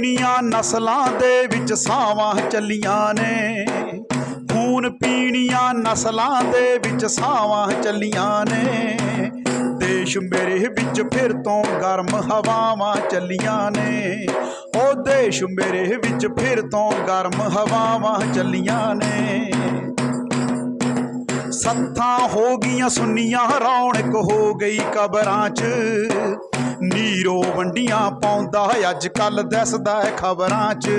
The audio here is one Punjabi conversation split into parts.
ਪੀਣੀਆਂ ਨਸਲਾਂ ਦੇ ਵਿੱਚ ਸਾਵਾਂ ਚੱਲੀਆਂ ਨੇ। ਖੂਨ ਪੀਣੀਆਂ ਨਸਲਾਂ ਦੇ ਵਿੱਚ ਸਾਵਾਂ ਚੱਲੀਆਂ ਨੇ। ਦੇਸ਼ ਮੇਰੇ ਵਿੱਚ ਫਿਰ ਤੋਂ ਗਰਮ ਹਵਾਵਾਂ ਚੱਲੀਆਂ ਨੇ। ਉਹ ਦੇਸ਼ ਮੇਰੇ ਵਿੱਚ ਫਿਰ ਤੋਂ ਗਰਮ ਹਵਾਵਾਂ ਚੱਲੀਆਂ ਨੇ। ਸੱਥਾਂ ਹੋ ਗਈਆਂ ਸੁੰਨੀਆਂ, ਰੌਣਕ ਹੋ ਗਈ ਕਬਰਾਂ 'ਚ। ਨੀਰੋ ਵੰਡੀਆਂ ਪਾਉਂਦਾ ਅੱਜ ਕੱਲ ਦੱਸਦਾ ਹੈ ਖਬਰਾਂ 'ਚ।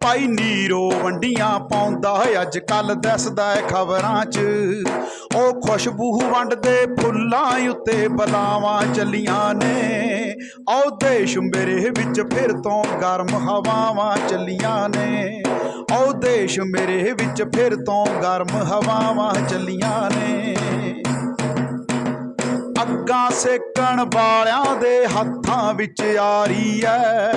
ਭਾਈ ਨੀਰੋ ਵੰਡੀਆਂ ਪਾਉਂਦਾ ਅੱਜ ਕੱਲ ਦੱਸਦਾ ਹੈ ਖਬਰਾਂ 'ਚ। ਉਹ ਖੁਸ਼ਬੂ ਵੰਡਦੇ ਫੁੱਲਾਂ ਉੱਤੇ ਬਲਾਵਾਂ ਚੱਲੀਆਂ ਨੇ। ਆਓ ਦੇਸ਼ ਮੇਰੇ ਵਿੱਚ ਫਿਰ ਤੋਂ ਗਰਮ ਹਵਾਵਾਂ ਚੱਲੀਆਂ ਨੇ। ਆਓ ਦੇਸ਼ ਮੇਰੇ ਵਿੱਚ ਫਿਰ ਤੋਂ ਗਰਮ ਹਵਾਵਾਂ ਚੱਲੀਆਂ ਨੇ। ਅੱਗਾਂ ਸੇਕਣ ਵਾਲਿਆਂ ਦੇ ਹੱਥਾਂ ਵਿੱਚ ਆਰੀ ਐ।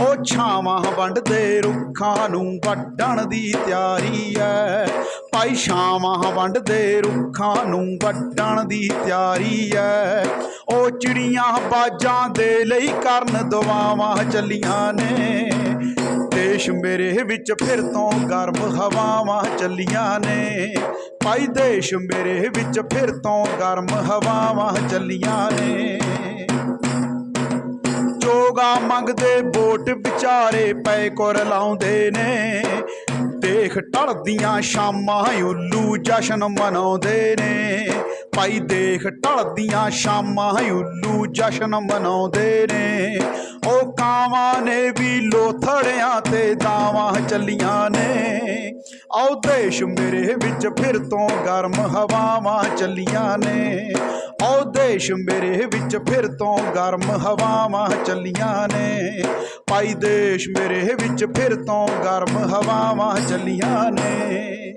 ਉਹ ਛਾਵਾਂ ਵੰਡਦੇ ਰੁੱਖਾਂ ਨੂੰ ਵੱਢਣ ਦੀ ਤਿਆਰੀ ਐ। ਭਾਈ ਛਾਵਾਂ ਵੰਡਦੇ ਰੁੱਖਾਂ ਨੂੰ ਵੱਢਣ ਦੀ ਤਿਆਰੀ ਐ। ਉਹ ਚਿੜੀਆਂ ਬਾਜਾਂ ਦੇ ਲਈ ਕਰਨ ਦੁਆਵਾਂ ਚੱਲੀਆਂ ਨੇ। ਦੇਸ਼ ਮੇਰੇ ਵਿੱਚ ਫਿਰ ਤੋਂ ਗਰਮ ਹਵਾਵਾਂ ਚੱਲੀਆਂ ਨੇ। ਭਾਈ ਦੇਸ਼ ਮੇਰੇ ਵਿੱਚ ਫਿਰ ਤੋਂ ਗਰਮ ਹਵਾਵਾਂ ਚੱਲੀਆਂ ਨੇ। ਜੋਗਾ ਮੰਗਦੇ ਵੋਟ ਵਿਚਾਰੇ ਪੈ ਕੁਰ ਲਾਉਂਦੇ ਨੇ। ਦੇਖ ਢਲਦੀਆਂ ਸ਼ਾਮਾਂ ਉੱਲੂ ਜਸ਼ਨ ਮਨਾਉਂਦੇ ਨੇ। ਭਾਈ ਦੇਖ ਢਲਦੀਆਂ ਸ਼ਾਮਾਂ ਉੱਲੂ ਜਸ਼ਨ ਮਨਾਉਂਦੇ ਨੇ। ਉਹ ਕਾਵਾਂ ਨੇ ਵੀ ਲੋਥੜਿਆਂ ਤੇ ਦਾਵਾਂ ਚੱਲੀਆਂ ਨੇ। ਆਓ ਦੇਸ਼ ਮੇਰੇ ਵਿੱਚ ਫਿਰ ਤੋਂ ਗਰਮ ਹਵਾਵਾਂ ਚੱਲੀਆਂ ਨੇ। ਆਓ ਦੇਸ਼ ਮੇਰੇ ਵਿੱਚ ਫਿਰ ਤੋਂ ਗਰਮ ਹਵਾਵਾਂ ਚੱਲੀਆਂ ਨੇ। ਭਾਈ ਦੇਸ਼ ਮੇਰੇ ਵਿੱਚ ਫਿਰ ਤੋਂ ਗਰਮ ਹਵਾਵਾਂ ਚੱਲੀਆਂ ਨੇ।